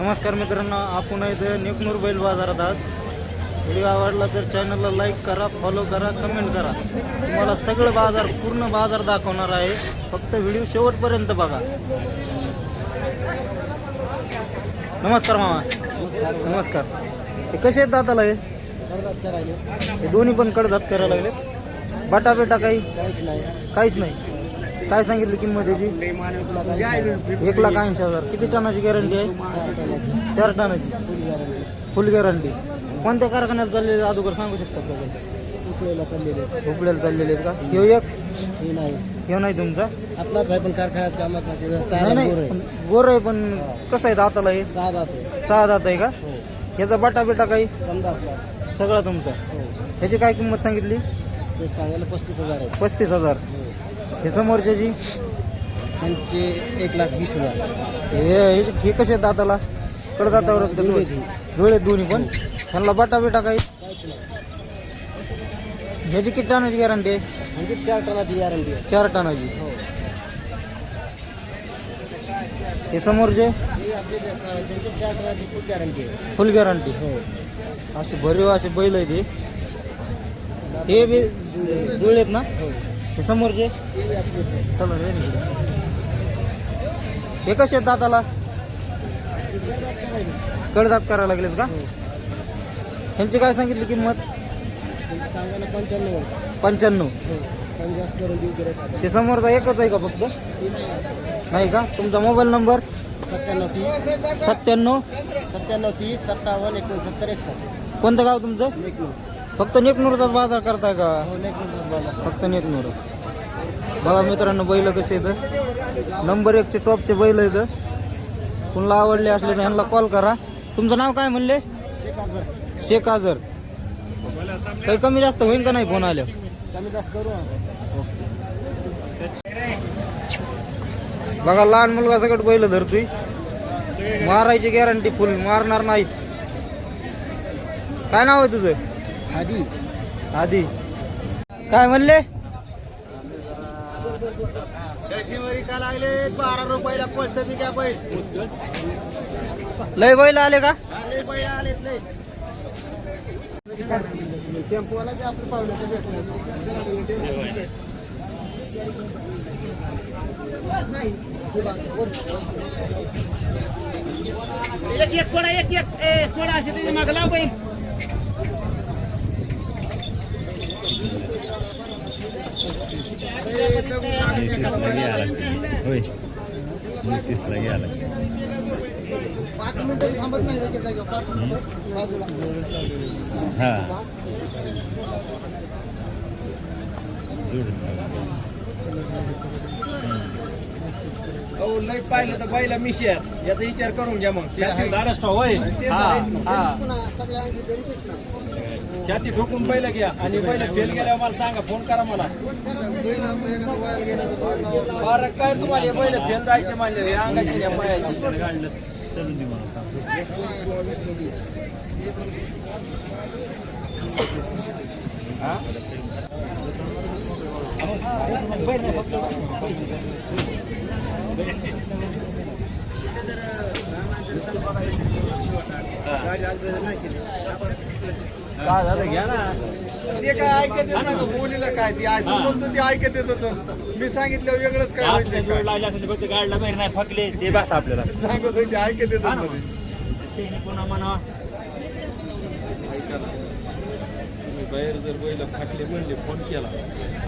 नमस्कार मित्रांनो आपण इथे नेकनूर बैल बाजारात आज. व्हिडिओ आवडला तर चॅनलला लाईक करा फॉलो करा कमेंट करा. तुम्हाला सगळं बाजार पूर्ण बाजार दाखवणार आहे. फक्त व्हिडिओ शेवटपर्यंत बघा. नमस्कार मामा. नमस्कार. हे कसे आहेत दाताला हे? हे दोन्ही पण कडदात करायला लागले बाटा बेटा काही? काहीच नाही. काहीच नाही. काय सांगितली किंमत याची? एक लाख ऐंशी हजार. किती टनाची गॅरंटी आहे? चार टनाची. फुल गॅरंटी फुल गॅरंटी कोणत्या कारखान्यात चाललेले अगोदर सांगू शकता चाललेले चाललेले आहेत का? ह्यो एक? हे नाही. ह्यो नाही तुमचा? आपलाच आहे पण कारखान्याच कामच नाही गोर आहे. पण कसं आहे दाताला हे? सहा दात आहे. सहा दात आहे का? हो. ह्याचा बाटा बेटा काही? समजा सगळा तुमचा. हो. ह्याची काय किंमत सांगितली? ते सांगायला पस्तीस हजार आहे. पस्तीस हजार. हो हे समोरच्याची त्यांचे एक लाख वीस हजार. हे हे- कसे आहेत दाताला? कडदातावर डोळे? दोन्ही पण? ह्यांना बाटा बेटा काही? ह्याची किती टनाची गॅरंटी आहे? म्हणजे चार टनाची गॅरंटी आहे. चार टनाची. हो. हे समोरचे? हे आपले जे त्यांचे चार टनाची फुल गॅरंटी आहे. फुल गॅरंटी हो. असे भरीव असे बैल आहे ते हे बी जुळलेत ना? हो. हे समोरचे ते चला रे हे कसे आहेत दाताला? कडदात करायला लागलेत का? ह्यांची काय सांगितली किंमत? सांगायला पंच्याण्णव. पंच्याण्णव ते समोरचा एकच आहे का फक्त? नाही का? तुमचा मोबाईल नंबर? सत्त्याण्णव. तीस सत्त्याण्णव सत्त्याण्णव तीस सत्तावन्न एकोणसत्तर एकसष्ट कोणतं गाव तुमचं? फक्त नेकनूरचाच बाजार करताय का? हो फक्त नेकनूर. बघा मित्रांनो बैल कसे आहेत. नंबर एकचे टॉपचे बैल आहेत. कुणाला आवडले असले तर ह्यांना कॉल करा. तुमचं नाव काय म्हणले? शेख हजार काही कमी जास्त होईल का नाही फोन आल्या कमी जास्त करू बघा लहान मुलगा सगळं बैल धरतोय. मारायची गॅरंटी फुल मारणार नाहीत. काय नाव आहे तुझं? आधी आधी काय म्हणले? बारा रुपयाला पोचत बैल. लय बैल आले का? बैल आलेत लय. टेम्पोवाला ते आपलं पावलं एक एक सोडा एक एक. ए सोडा असे त्याच्यामागे लाव बैल. पाच मिनिटं थांबत नाही त्याच्या जागेवर पाच मिनिटं बाजूला लय पाहिलं तर पहिला मिशी आहे याचा विचार करून घ्या मग. ठेव होय हा हा. पुन्हा सगळ्यांची गरीबच ना छाती ठोकून पहिलं घ्या आणि पहिलं फेल गेल्यावर मला सांगा फोन करा मला. बरं काय तुम्हाला हे पहिलं फेल जायचे मानले हे अंगाची या पायाची? काय झालं? घ्या ना. ते काय ऐकत येत नाही. मुलीला काय? ती ऐकून बोलतो ते ऐकत येत मी सांगितलं वेगळंच काय माहिती काय. लागले असेल फक्त गाडला बाहेर नाही फकले ते बस आपल्याला. सांगत होते ऐकत येत हा ना. मध्ये ते पुन्हा म्हणा ऐका ना. तुम्ही बाहेर जर बैल फाटले म्हणले फोन केला.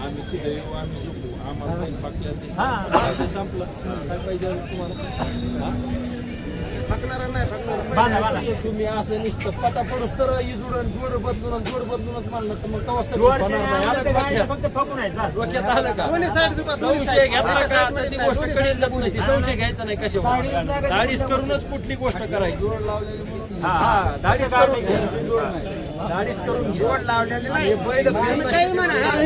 आम्ही तिथे येऊ आम्ही झोपू. आम्हाला फाटल्या हा. ते संपलं. काय पाहिजे तुम्हाला? नाही तुम्ही असं नुसतं पटा पडूस तर इजुडून जोड बदलून जोड बदलूनच म्हणलं तर मग कवा का डोक्यात? फक्त फकून आहे डोक्यात आलं का? दोन्ही side दुखा, दोन्ही संशय. घेतला का? तर ती गोष्ट घ्यायचा नाही कशा धाडीस करूनच कुठली गोष्ट करायची. हा धाडीस करून घ्या. धाडीस करून जोड लावलेली नाही. बैल काही म्हणा हा.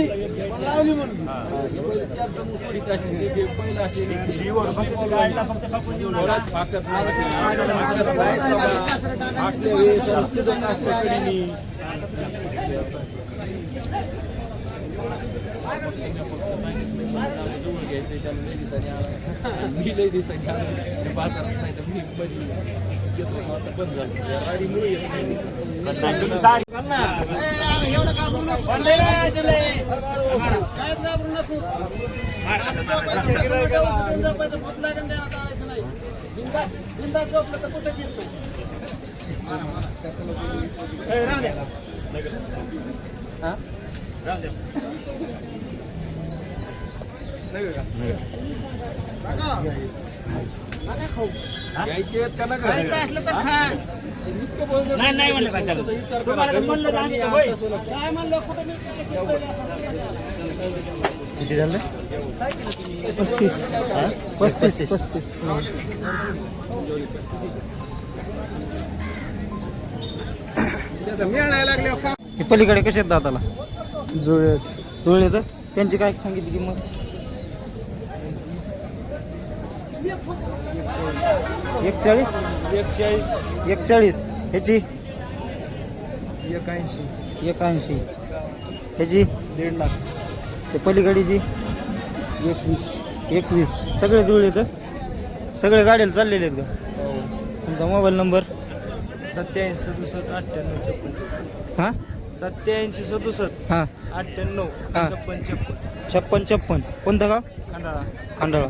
दिवसांनी आला. मी लई दिवसांनी आलो. ते बाजारात नाही तर मी बरी येत होतो आता बंद झालं या गाडीमुळे नाही घ्यायचे आहेत का नका असलं तर खा. नाही नाही म्हणलं त्याला. तसं विचार करा. तुम्हाला गरीब म्हणलं होय. काय म्हणलं? कुठं पहिले असं. किती झालं? पस्तीस. पस्तीस. पस्तीस. त्याचं मिळायला लागल्यावर खा. हे पलीकडे कसे आहेत दाताला जुळे जुळले तर त्यांची काय सांगितली किंमत? एकचाळीस? एकचाळीस. एकचाळीस. ह्याची? एकाऐंशी. एकाऐंशी. ह्याची? दीड लाख. ते पलीकडीची? एकवीस. एकवीस. सगळे जुळले तर? सगळे गाड्याला चाललेले आहेत का? तुमचा मोबाईल नंबर? सत्याऐंशी सदुसष्ट अठ्ठ्याण्णव छप्पन. हां? सत्याऐंशी सदुसष्ट हां. अठ्ठ्याण्णव हा. छप्पन छप्पन. छप्पन छप्पन. कोणतं गाव? खंडाळा. खांडाळा.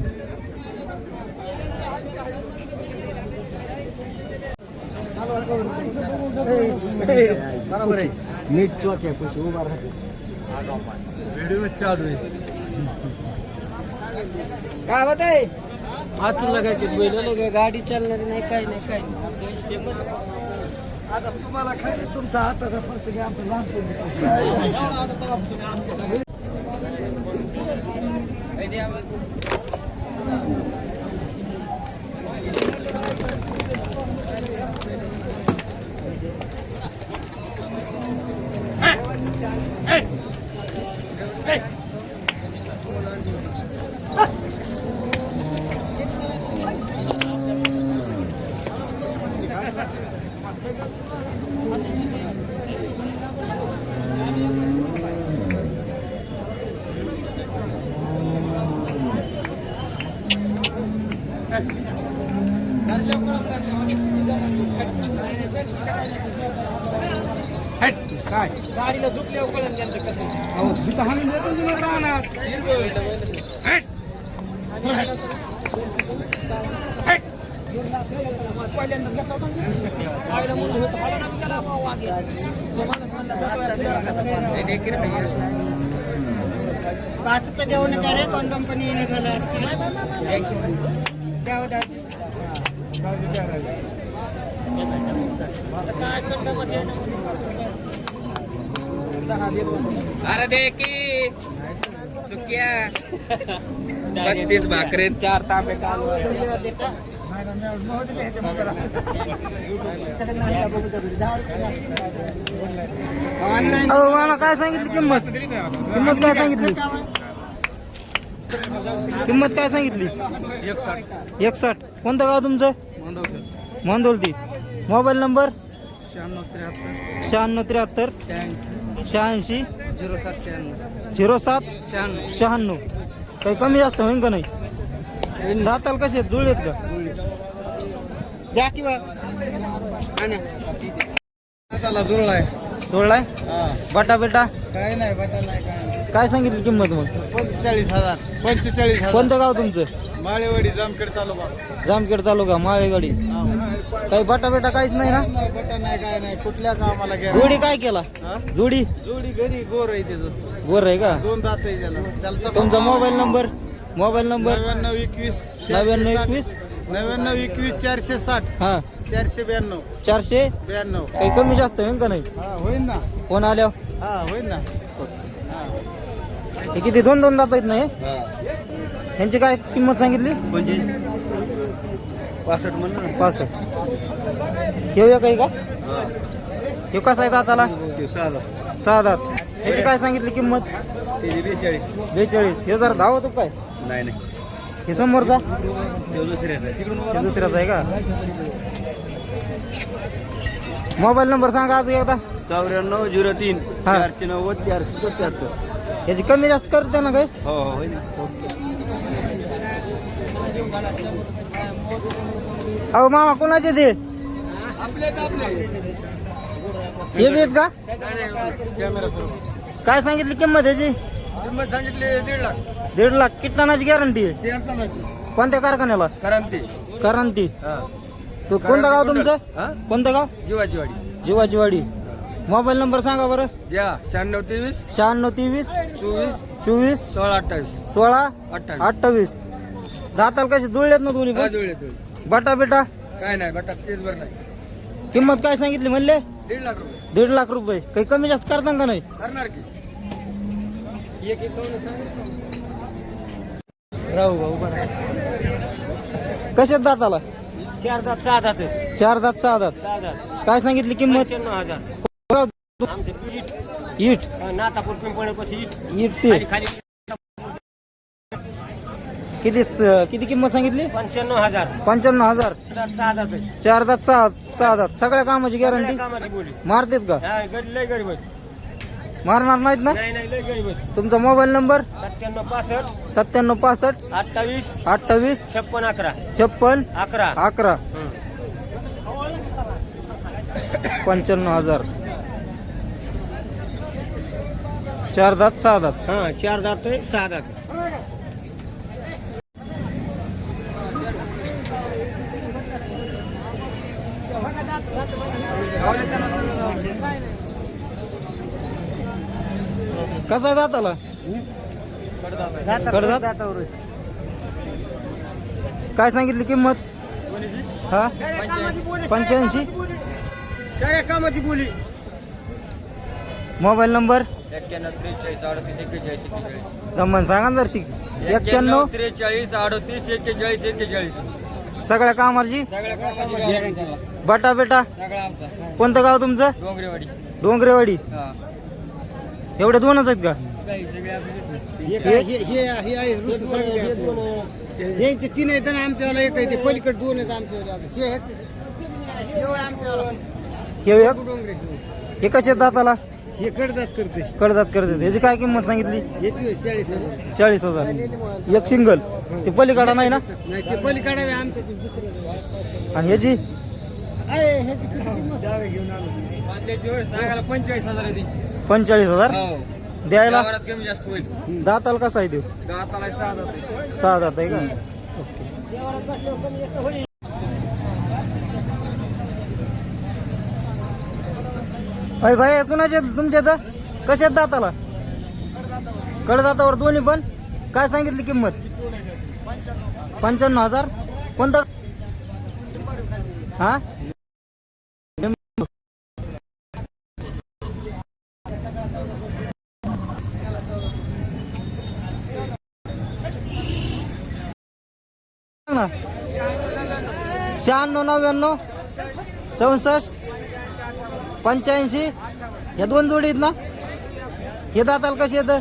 बरोबर आहे काय होत आहे हातून लगायचे बैल गाडी चालणार नाही काय नाही काय आता तुम्हाला काय रे, तुमचा हाताचा फरस घ्या आमचं लहान काय गाडीला झुकल्यावर कळण त्यांचं कसं अहो तिथं हाणून देतो ना तुम्हाला राहणार पहिल्यांदाच घेतला होता ना. गाडीला मुलं होतं, मला नाही गेला बाबा वागे. तो माणूस म्हणला, "जातो यार." पाच रुपये देऊ नका रे कोण कंपनी येणे झालं द्यावं द्या काय करता मग हे? अरे दे की. सुक्या. पस्तीस भाकरी चार तांबे मला काय सांगितली किंमत? किंमत काय सांगितली? किंमत काय सांगितली? एकसाठ. कोणतं गाव तुमचं? मंदोलती मोबाईल नंबर? शहाण्णव त्र्याहत्तर. शहाण्णव त्र्याहत्तर. शहाऐंशी? झिरो सात शहाण्णव. झिरो सात? शहाण्णव. शहाण्णव. काही कमी जास्त होईन का नाही? दाताल कसे आहेत? जुळलेत का? द्या किंवा जुळलाय. जुळलाय? बटा बेटा काय नाही बटा नाही काय काय सांगितली किंमत मग? पंचेचाळीस हजार. पंचेचाळीस हजार. कोणतं गाव तुमचं? माळेवाडी जामखेड तालुका. जामखेड तालुका माळेगाडी काही बटा बेटा काहीच नाही ना? नाही बटा नाही काय नाही. कुठल्या कामाला घ्या जोडी काय केला? जोडी? जोडी घरी गोर आहे त्याचं गोर आहे का? दोन दात आहे त्याला. त्याला तसं तुमचा मोबाईल नंबर? Mobile number? नव्याण्णव एकवीस नव्याण्णव एकवीस? नव्याण्णव एकवीस चारशे साठ. हा. चारशे ब्याण्णव. चारशे? ब्याण्णव. काही कमी जास्त होईन का नाही? हा होईल ना. फोन आल्यावर? हा होईल ना. हे किती? दोन दोन दात आहेत ना हे? ह्यांची काय किंमत सांगितली? पासष्ट म्हणलं पासष्ट. घेऊया काही का? हे. कसा आहे दाताला? सहा दात. ह्याची काय सांगितली किंमत? बेचाळीस. बेचाळीस. हे जरा धाव होतो काय? नाही नाही. हे समोरचा? दुसऱ्याच आहे. दुसऱ्याचा आहे का? मोबाईल नंबर सांगा अजून एकदा. चौऱ्याण्णव झिरो तीन. चारशे नव्वद चारशे सत्याहत्तर. याची कमी जास्त करते ना काय हो हो होईल ना. अहो मामा कोणाचे ते? हे बी आहेत का? काय सांगितली किंमत याची किंमत सांगितली दीड लाख. दीड लाख. किटनाची गॅरंटी आहे. कोणत्या कारखान्याला? क्रांती. करांती. हा. तो कोणतं गाव तुमचं? हा? कोणतं गाव? जीवाची वाडी जीवाची वाडी मोबाईल नंबर सांगा बरं. घ्या. शहाण्णव तेवीस. शहाण्णव तेवीस. चोवीस. चोवीस. सोळा अठ्ठावीस. सोळा. अठ्ठावीस. अठ्ठावीस. दाताल कशी जुळल्यात ना दोन्ही पण? जुळले जुळले. बटा बेटा? काय नाही बटा तेच बरं नाही. किंमत काय सांगितली म्हणले? दीड लाख रुपये. दीड लाख रुपये. काही कमी जास्त करता का नाही? करणार की. एक एक राहू भाऊ कशात दाताला चार दात सहा दात चार दात सहा दात. सहा दात. काय सांगितली किंमत? पंच्याण्णव हजार. ते. खाली किती स- किती किंमत सांगितली? पंच्याण्णव हजार. पंच्याण्णव हजार दात सहा दात आहे. चार दात सहा सहा दात. सगळ्या कामाची सगळ्या गॅरंटी कामाची बोली. मारतेत का? हा गरीब लय गरीब आहे. मारणार नाहीत ना? नाही नाही लय गरीब आहे. तुमचा मोबाईल नंबर? सत्त्याण्णव पासष्ट. सत्त्याण्णव पासष्ट. अठ्ठावीस. अठ्ठावीस. छप्पन अकरा. छप्पन. अकरा. अकरा. पंच्याण्णव हजार. चार दात सहा दात. हा चार दात आहे सहा दात. कसा आहे दाताला कडदात? दातावर काय सांगितली किंमत? हा? पंच्याऐंशी? सगळ्या कामाची बोली. Mobile number? एक्क्याण्णव त्रेचाळीस अडतीस एक्केचाळीस एक्केचाळीस गमन सांगा ना जरशी एक्क्याण्णव त्रेचाळीस अडतीस एक्केचाळीस एक्केचाळीस सगळ्या कामाची सगळ्या कामाची गॅरंटी बटा बेटा सगळा आमचा कोणतं गाव तुमचं डोंगरेवाडी डोंगरेवाडी हा एवढे दोनच आहेत का काही सगळे आपले हे हे हे हे आहे रुस सांगते हे ते तीन आहेत आणि आमच्यावाला एक आहे ते पलीकडे दोन आहेत आमच्यावाले हे ह्याचे हे होय आमच्यावाला हे एक डोंगरे हे कसे आहेत दाताला हे कडदात करते. करतात ह्याची काय किंमत सांगितली? याची होय चाळीस हजार. चाळीस हजार. एक सिंगल. ते पलीकडा नाही ना? नाही ते पलीकडे आहे आमच्या ते दुसरं आणि ह्याची? आहे ह्याची किती किंमत? सांगायला पंचेचाळीस हजार आहे त्यांची. पंचेचाळीस हजार? हो. द्यायला? व्यवहारात कमी जास्त होईल. दाताला कसा आहे तो? दाताला सहा. सहा दात आहे का? अरे भाई कुणाचे तुमच्या तर? कशात दाताला? कडदातावर दोन्ही पण? काय सांगितली किंमत? पंच्याण्णव हजार? कोणता? हा? ना. शहाण्णव नव्याण्णव चौसष्ट. पंच्याऐंशी. ह्या दोन जोडी आहेत ना? हे दाताल कसे येतं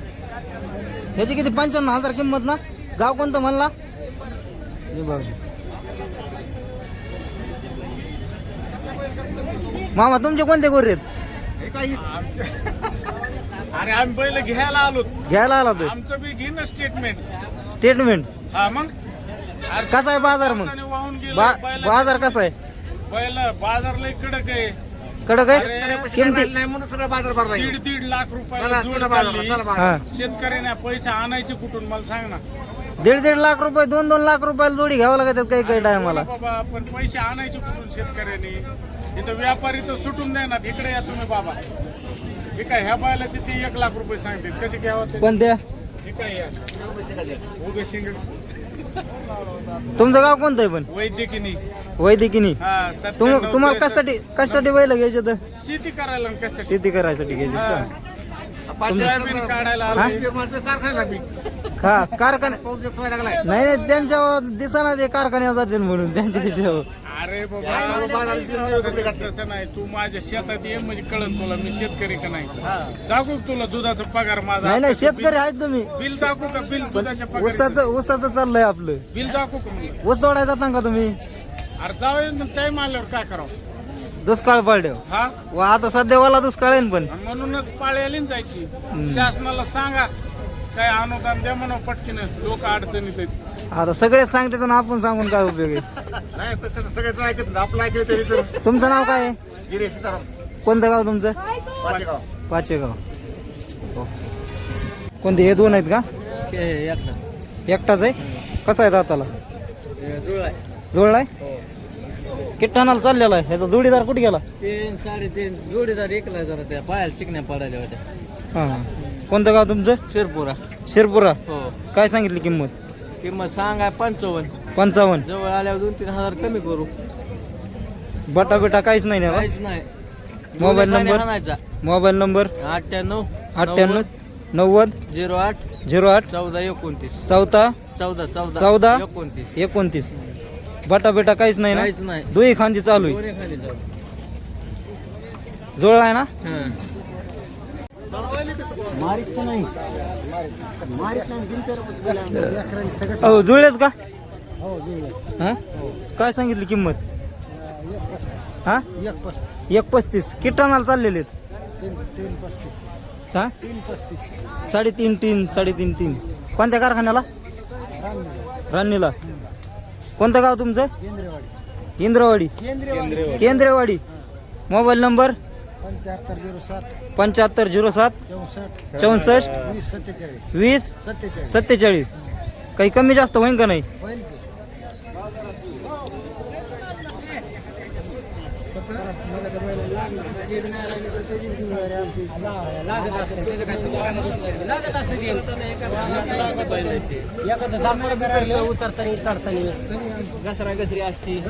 ह्याची किती? पंच्याण्णव हजार किंमत ना? गाव कोणतं म्हणला. मामा तुमचे कोणते गोरे आहेत? अरे आम्ही बैल घ्यायला आलो. घ्यायला आला तो. आमचं बी स्टेटमेंट स्टेटमेंट हा मग? कसा आहे बाजार मग? पावसाने वाहून गेलं बा- बाजार कसा आहे? बैल बाजारला कडक आहे. कडक आहे? अरे, किमती? नाही म्हणून सगळं बाजार भरला दीड दीड लाख रुपये चला चला हा. शेतकऱ्याने पैसे आणायचे कुठून? मला सांग ना. दीड दीड लाख रुपये दोन दोन लाख रुपयाला जोडी घ्यावं लागतात काही काही टायमाला बाबा पण पैसे आणायचे कुठून शेतकऱ्याने? इथं व्यापारी तर सुटून देणार इकडे या तुम्ही बाबा. हे काय ह्या बैलाचे ते एक लाख रुपये सांगतील. कसे घ्यावं ते? पण त्या हे तुमचं गाव कोणतं आहे पण वैद्यकीनी हा तुम सत्त्याण्णव तुम्हाला. कशासाठी कशासाठी बैल घ्यायचे तर शेती करायला आणि शेती करायसाठी घ्यायचे हा. का? सोयाबीन काढायला हा? आलोय. कारखाना हा नाही नाही त्यांच्या दिसाना ते कारखान्यावर जातील म्हणून त्यांच्या विषयावर अरे बाबा. तसं नाही तू माझ्या शेतात ये म्हणजे कळत तुला मी शेतकरी का नाही? दाखवू तुला दुधाचा पगार माझा. नाही नाही शेतकरी आहेत तुम्ही. बिल दाखवू का? बिल दुधाच्या पगार ऊसाचं ऊसाचं चाललंय आपलं. बिल दाखवू का मला? ऊस जाता का तुम्ही? अरे जाऊ टाइम आल्यावर काय करावं? दुष्काळ पडले हा? व आता सध्या वाला दुष्काळ आहे ना पण. आणि म्हणूनच पाळी आली ना जायची. शासनाला सांगा. काय अनुदान द्या म्हणा पटकीनं. लोक अडचणीत आहेत. आता सगळे सांगते ना आपण सांगून काय उपयोग आहे? नाही पण कसं सगळ्याचं ऐकत नाही. आपलं ऐकलं तरी तर. तुमचं नाव काय आहे? सीताराम. कोणतं गाव तुमचं? पाचेगाव. पाचेगाव. कोणते हे दोन आहेत का? एकटाच. आहे? कसा आहे दाताला? जुळलाय. किती टनाला चाललेला आहे? ह्याचा जोडीदार कुठे गेला? तीन साडेतीन. जोडीदार एकला जरा त्या पायाला चिकण्या पडायला होत्या. हां हां. कोणतं गाव तुमचं? शिरपुरा. शिरपुरा. हो. काय सांगितली किंमत? किंमत सांगाय पंचावन्न. पंचावन्न. जवळ आल्यावर दोन तीन हजार कमी करू. बटा बिटा काहीच नाही ना काहीच नाही. मोबाईल दोन्ही नंबर? आणायचा. Mobile number? अठ्ठ्याण्णव अठ्ठ्याण्णव नव्वद झिरो आठ झिरो आठ चौदा एकोणतीस. चौथा चौदा चौदा चौदा? एकोणतीस. एकोणतीस. बटा बिटा काहीच नाही ना? काहीच नाही. दुई खांदी चालू आहे. दोन्ही खाली जाऊ जुळलाय ना? हं. हो जुळलेत का? हा काय सांगितली किंमत? हा? एक पस्तीस. किती टनाला चाललेले हा? साडेतीन तीन साडेतीन तीन. कोणत्या कारखान्याला? रान्नीला कोणतं गाव तुमचं? इंद्रवाडी. केंद्रेवाडी. Mobile number? पंच्याहत्तर झिरो सात. पंच्याहत्तर झिरो सात. चौसष्ट. चौसष्ट. वीस सत्तेचाळीस. वीस सत्तेचाळीस. सत्तेचाळीस. काही कमी जास्त होईन का नाही? होईल की? लागत असते ते. एखादं दाखवलं उतरताना चढताना घसरा घसरी असते